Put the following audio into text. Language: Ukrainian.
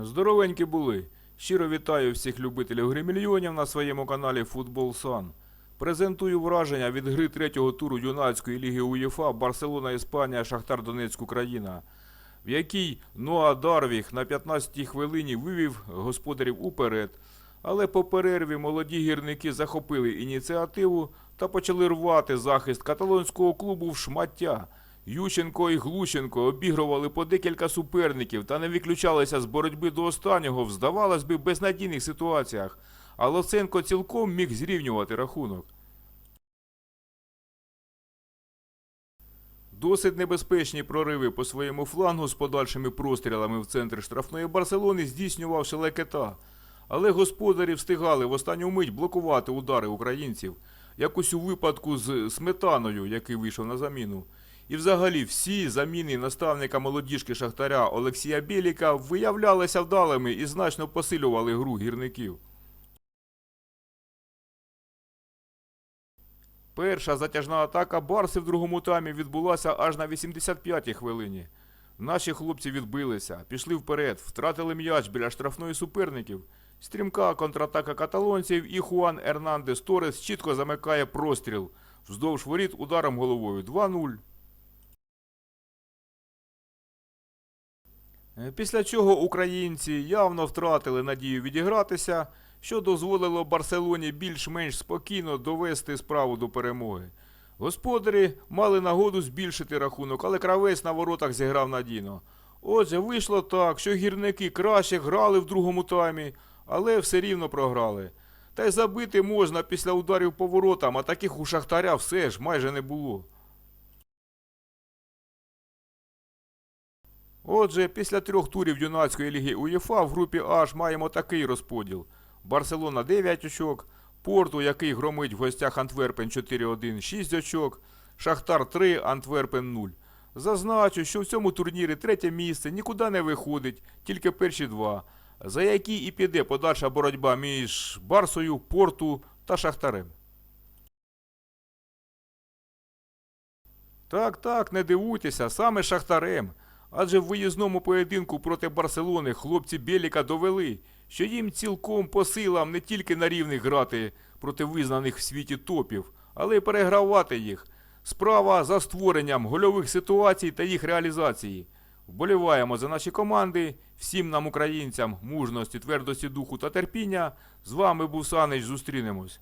Здоровенькі були. Щиро вітаю всіх любителів гри мільйонів на своєму каналі Футбол Сан. Презентую враження від гри третього туру юнацької ліги УЄФА Барселона Іспанія Шахтар Донецьк Україна, в якій Ноа Дарвіх на 15-й хвилині вивів господарів уперед. Але по перерві молоді гірники захопили ініціативу та почали рвати захист каталонського клубу в шмаття. Ющенко і Глущенко обігрували по декілька суперників та не виключалися з боротьби до останнього в, здавалось би, безнадійних ситуаціях, а Лоценко цілком міг зрівнювати рахунок. Досить небезпечні прориви по своєму флангу з подальшими прострілами в центр штрафної Барселони здійснював Шелекета. Але господарі встигали в останню мить блокувати удари українців, якось у випадку з Сметаною, який вийшов на заміну. І взагалі всі заміни наставника молодіжки Шахтаря Олексія Біліка виявлялися вдалими і значно посилювали гру гірників. Перша затяжна атака Барси в другому таймі відбулася аж на 85-й хвилині. Наші хлопці відбилися, пішли вперед, втратили м'яч біля штрафної суперників. Стрімка контратака каталонців і Хуан Ернандес Торес чітко замикає простріл. Вздовж воріт ударом головою 2-0. Після чого українці явно втратили надію відігратися, що дозволило Барселоні більш-менш спокійно довести справу до перемоги. Господарі мали нагоду збільшити рахунок, але кравець на воротах зіграв надійно. Отже, вийшло так, що гірники краще грали в другому таймі, але все рівно програли. Та й забити можна після ударів по воротам, а таких у Шахтаря все ж майже не було. Отже, після трьох турів юнацької ліги УЄФА в групі H маємо такий розподіл. Барселона 9 очок, Порту, який громить в гостях Антверпен 4-1, 6 очок, Шахтар 3, Антверпен 0. Зазначу, що в цьому турнірі третє місце нікуди не виходить, тільки перші два, за які і піде подальша боротьба між Барсою, Порту та Шахтарем. Так, так, не дивуйтеся, саме Шахтарем. Адже в виїзному поєдинку проти Барселони хлопці Біліка довели, що їм цілком по силам не тільки на рівних грати проти визнаних в світі топів, але й перегравати їх. Справа за створенням гольових ситуацій та їх реалізації. Вболіваємо за наші команди, всім нам, українцям, мужності, твердості духу та терпіння. З вами був Санич, зустрінемось.